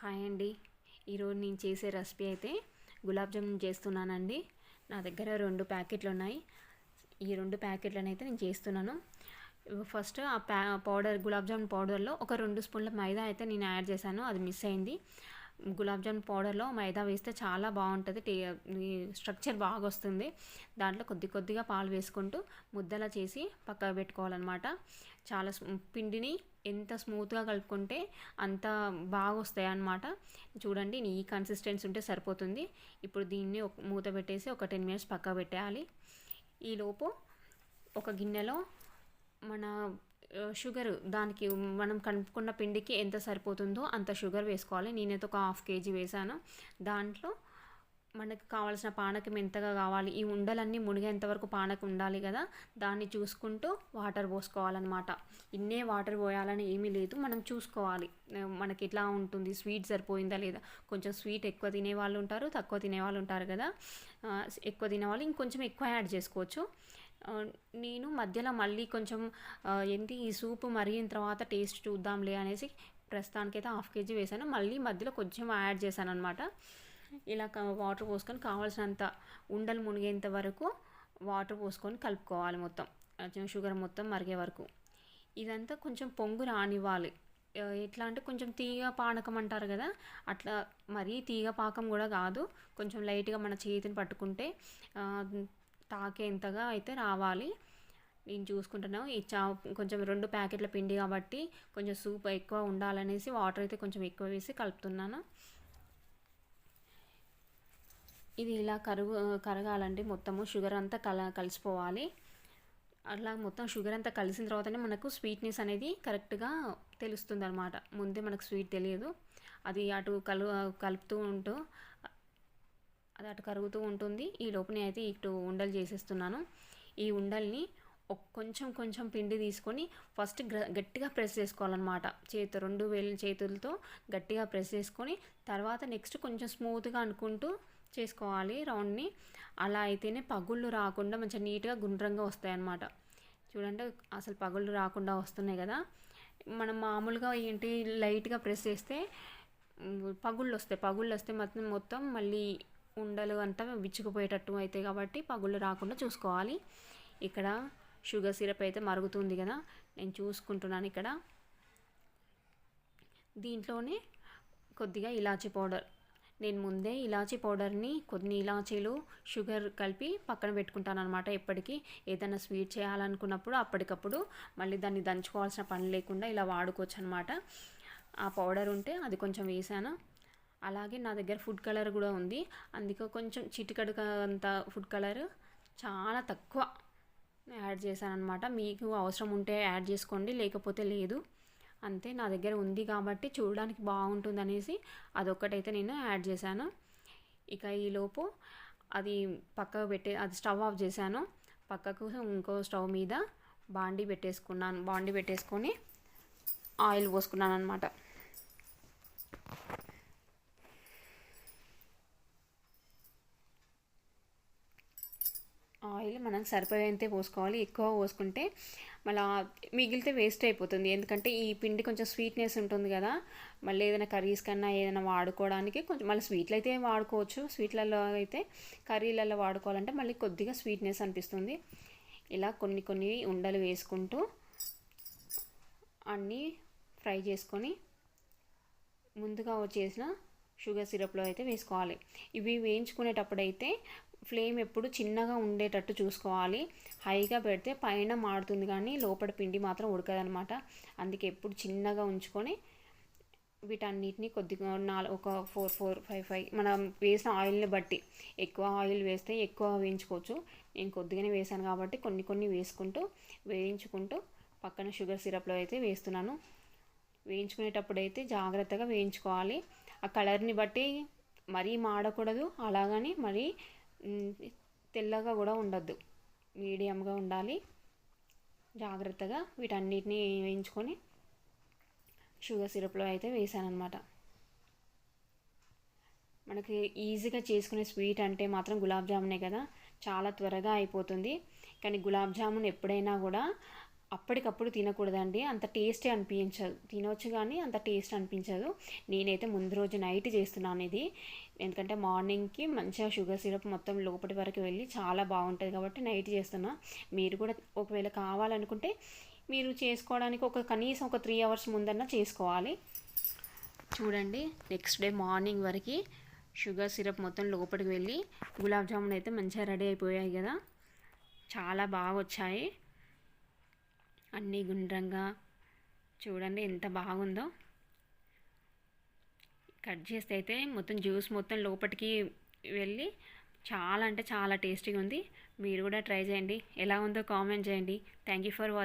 Hi అండి. ఈరోజు నేను చేసే రెసిపీ అయితే గులాబ్ జామున్ చేస్తున్నానండి. నా దగ్గర రెండు ప్యాకెట్లు ఉన్నాయి. ఈ రెండు ప్యాకెట్లను అయితే నేను చేస్తున్నాను. ఫస్ట్ ఆ ప్యా పౌడర్ గులాబ్ జామున్ పౌడర్లో ఒక రెండు స్పూన్ల మైదా అయితే నేను యాడ్ చేశాను. అది మిస్ అయింది. గులాబ్జామ్ పౌడర్లో మైదా వేస్తే చాలా బాగుంటుంది. టే స్ట్రక్చర్ బాగా వస్తుంది దాంట్లో కొద్ది కొద్దిగా పాలు వేసుకుంటూ ముద్దలా చేసి పక్కకు పెట్టుకోవాలన్నమాట. చాలా పిండిని ఎంత స్మూత్గా కలుపుకుంటే అంత బాగా వస్తాయి అన్నమాట చూడండి ఈ కన్సిస్టెన్సీ ఉంటే సరిపోతుంది. ఇప్పుడు దీన్ని ఒక మూత పెట్టేసి ఒక టెన్ మినిట్స్ పక్క పెట్టేయాలి. ఈలోపు ఒక గిన్నెలో మన షుగర్ దానికి మనం కలుపుకున్న పిండికి ఎంత సరిపోతుందో అంత షుగర్ వేసుకోవాలి. నేనైతే ఒక హాఫ్ కేజీ వేసాను దాంట్లో మనకు కావాల్సిన పానకం ఎంతగా కావాలి? ఈ ఉండలన్నీ మునిగేంత వరకు పానకం ఉండాలి కదా. దాన్ని చూసుకుంటూ వాటర్ పోసుకోవాలన్నమాట. ఇన్నే వాటర్ పోయాలని ఏమీ లేదు. మనం చూసుకోవాలి. మనకి ఎట్లా ఉంటుంది? స్వీట్ సరిపోయిందా లేదా? కొంచెం స్వీట్ ఎక్కువ తినే వాళ్ళు ఉంటారు తక్కువ తినే వాళ్ళు ఉంటారు కదా. ఎక్కువ తినే వాళ్ళు ఇంకొంచెం ఎక్కువ యాడ్ చేసుకోవచ్చు. నేను మధ్యలో మళ్ళీ కొంచెం ఏంటి ఈ సూప్ మరిగిన తర్వాత టేస్ట్ చూద్దాంలే అనేసి ప్రస్తుతానికైతే హాఫ్ కేజీ వేసాను. మళ్ళీ మధ్యలో కొంచెం యాడ్ చేశాను అనమాట ఇలా వాటర్ పోసుకొని కావాల్సినంత ఉండలు మునిగేంత వరకు వాటర్ పోసుకొని కలుపుకోవాలి మొత్తం. షుగర్ మొత్తం మరిగే వరకు. ఇదంతా కొంచెం పొంగు రానివ్వాలి. ఎట్లా అంటే కొంచెం తీగ పానకం అంటారు కదా అట్లా మరీ తీగ పాకం కూడా కాదు. కొంచెం లైట్గా మన చేతిని పట్టుకుంటే తాకేంతగా అయితే రావాలి. నేను చూసుకుంటున్నాను ఈ చా కొంచెం రెండు ప్యాకెట్ల పిండి కాబట్టి కొంచెం సూప్ ఎక్కువ ఉండాలనేసి వాటర్ అయితే కొంచెం ఎక్కువ వేసి కలుపుతున్నాను. ఇది ఇలా కరుగు కరగాలండి మొత్తము షుగర్ అంతా కల కలిసిపోవాలి. అట్లా మొత్తం షుగర్ అంతా కలిసిన తర్వాతనే మనకు స్వీట్నెస్ అనేది కరెక్ట్గా తెలుస్తుంది అనమాట ముందే మనకు స్వీట్ తెలియదు. అది అటు కలు కలుపుతూ ఉంటూ అది అటు కరుగుతూ ఉంటుంది. ఈ లోపునే అయితే ఇటు ఉండలు చేసేస్తున్నాను. ఈ ఉండల్ని ఒక కొంచెం కొంచెం పిండి తీసుకొని ఫస్ట్ గట్టిగా ప్రెస్ చేసుకోవాలన్నమాట. చేతి రెండు వేలు చేతులతో గట్టిగా ప్రెస్ చేసుకొని తర్వాత నెక్స్ట్ కొంచెం స్మూత్గా అనుకుంటూ చేసుకోవాలి రౌండ్ని. అలా అయితేనే పగుళ్ళు రాకుండా మంచిగా నీట్గా గుండ్రంగా వస్తాయన్నమాట. చూడండి అసలు పగుళ్ళు రాకుండా వస్తున్నాయి కదా. మనం మామూలుగా ఏంటి లైట్గా ప్రెస్ చేస్తే పగుళ్ళు వస్తాయి. పగుళ్ళు వస్తే మొత్తం మొత్తం మళ్ళీ ఉండలు అంతా విచ్చుకుపోయేటట్టు అవుతాయి కాబట్టి పగుళ్ళు రాకుండా చూసుకోవాలి. ఇక్కడ షుగర్ సిరప్ అయితే మరుగుతుంది కదా నేను చూసుకుంటున్నాను ఇక్కడ. దీంట్లోనే కొద్దిగా ఇలాచీ పౌడర్. నేను ముందే ఇలాచీ పౌడర్ని కొన్ని ఇలాచీలు షుగర్ కలిపి పక్కన పెట్టుకుంటాను అనమాట ఎప్పటికీ. ఏదైనా స్వీట్ చేయాలనుకున్నప్పుడు అప్పటికప్పుడు మళ్ళీ దాన్ని దంచుకోవాల్సిన పని లేకుండా ఇలా వాడుకోవచ్చు అనమాట ఆ పౌడర్ ఉంటే అది కొంచెం వేసాను. అలాగే నా దగ్గర ఫుడ్ కలర్ కూడా ఉంది. అందుకే కొంచెం చిటికడు అంత ఫుడ్ కలర్ చాలా తక్కువ యాడ్ చేశాను అనమాట మీకు అవసరం ఉంటే యాడ్ చేసుకోండి లేకపోతే లేదు. అంతే నా దగ్గర ఉంది కాబట్టి చూడడానికి బాగుంటుంది అనేసి అదొక్కటైతే నేను యాడ్ చేశాను. ఇక ఈలోపు అది పక్కకు పెట్టే అది స్టవ్ ఆఫ్ చేశాను. పక్కకు ఇంకో స్టవ్ మీద బాండి పెట్టేసుకున్నాను బాండి పెట్టేసుకొని ఆయిల్ పోసుకున్నాను అనమాట ఆయిల్ మనం సరిపోయేంతే పోసుకోవాలి. ఎక్కువ పోసుకుంటే మళ్ళీ మిగిలితే వేస్ట్ అయిపోతుంది. ఎందుకంటే ఈ పిండి కొంచెం స్వీట్నెస్ ఉంటుంది కదా. మళ్ళీ ఏదైనా కర్రీస్ కన్నా ఏదైనా వాడుకోవడానికి కొంచెం మళ్ళీ స్వీట్లు అయితే వాడుకోవచ్చు. స్వీట్లలో అయితే కర్రీలలో వాడుకోవాలంటే మళ్ళీ కొద్దిగా స్వీట్నెస్ అనిపిస్తుంది. ఇలా కొన్ని కొన్ని ఉండలు వేసుకుంటూ అన్నీ ఫ్రై చేసుకొని ముందుగా వచ్చేసిన షుగర్ సిరప్లో అయితే వేసుకోవాలి. ఇవి వేయించుకునేటప్పుడు అయితే ఫ్లేమ్ ఎప్పుడు చిన్నగా ఉండేటట్టు చూసుకోవాలి. హైగా పెడితే పైన మాడుతుంది కానీ లోపల పిండి మాత్రం ఉడకదనమాట అందుకే ఎప్పుడు చిన్నగా ఉంచుకొని వీటన్నిటిని కొద్దిగా నాలుగు ఒక ఫోర్ ఫోర్ ఫైవ్ ఫైవ్ మనం వేసిన ఆయిల్ని బట్టి ఎక్కువ ఆయిల్ వేస్తే ఎక్కువ వేయించుకోవచ్చు. నేను కొద్దిగానే వేసాను కాబట్టి కొన్ని కొన్ని వేసుకుంటూ వేయించుకుంటూ పక్కన షుగర్ సిరప్లో అయితే వేస్తున్నాను. వేయించుకునేటప్పుడు అయితే జాగ్రత్తగా వేయించుకోవాలి. ఆ కలర్ని బట్టి మరీ మాడకూడదు. అలాగని మరీ తెల్లగా కూడా ఉండద్దు. మీడియంగా ఉండాలి. జాగ్రత్తగా వీటన్నిటిని వేయించుకొని షుగర్ సిరప్లో అయితే వేసాను అనమాట మనకి ఈజీగా చేసుకునే స్వీట్ అంటే మాత్రం గులాబ్ జామునే కదా. చాలా త్వరగా అయిపోతుంది. కానీ గులాబ్ జామున్ ఎప్పుడైనా కూడా అప్పటికప్పుడు తినకూడదండి. అంత టేస్టే అనిపించదు. తినవచ్చు కానీ అంత టేస్ట్ అనిపించదు. నేనైతే ముందు రోజు నైట్ చేస్తున్నాను ఇది. ఎందుకంటే మార్నింగ్కి మంచిగా షుగర్ సిరప్ మొత్తం లోపటి వరకు వెళ్ళి చాలా బాగుంటుంది కాబట్టి నైట్ చేస్తున్నా. మీరు కూడా ఒకవేళ కావాలనుకుంటే మీరు చేసుకోవడానికి ఒక కనీసం ఒక త్రీ అవర్స్ ముందన్నా చేసుకోవాలి. చూడండి నెక్స్ట్ డే మార్నింగ్ వరకు షుగర్ సిరప్ మొత్తం లోపలికి వెళ్ళి గులాబ్ జామున్ అయితే మంచిగా రెడీ అయిపోయాయి కదా. చాలా బాగా వచ్చాయి. అన్నీ గుండ్రంగా చూడండి ఎంత బాగుందో. కట్ చేస్తే అయితే మొత్తం జ్యూస్ మొత్తం లోపలికి వెళ్ళి చాలా అంటే చాలా టేస్టీగా ఉంది. మీరు కూడా ట్రై చేయండి. ఎలా ఉందో కామెంట్ చేయండి. Thank you for watching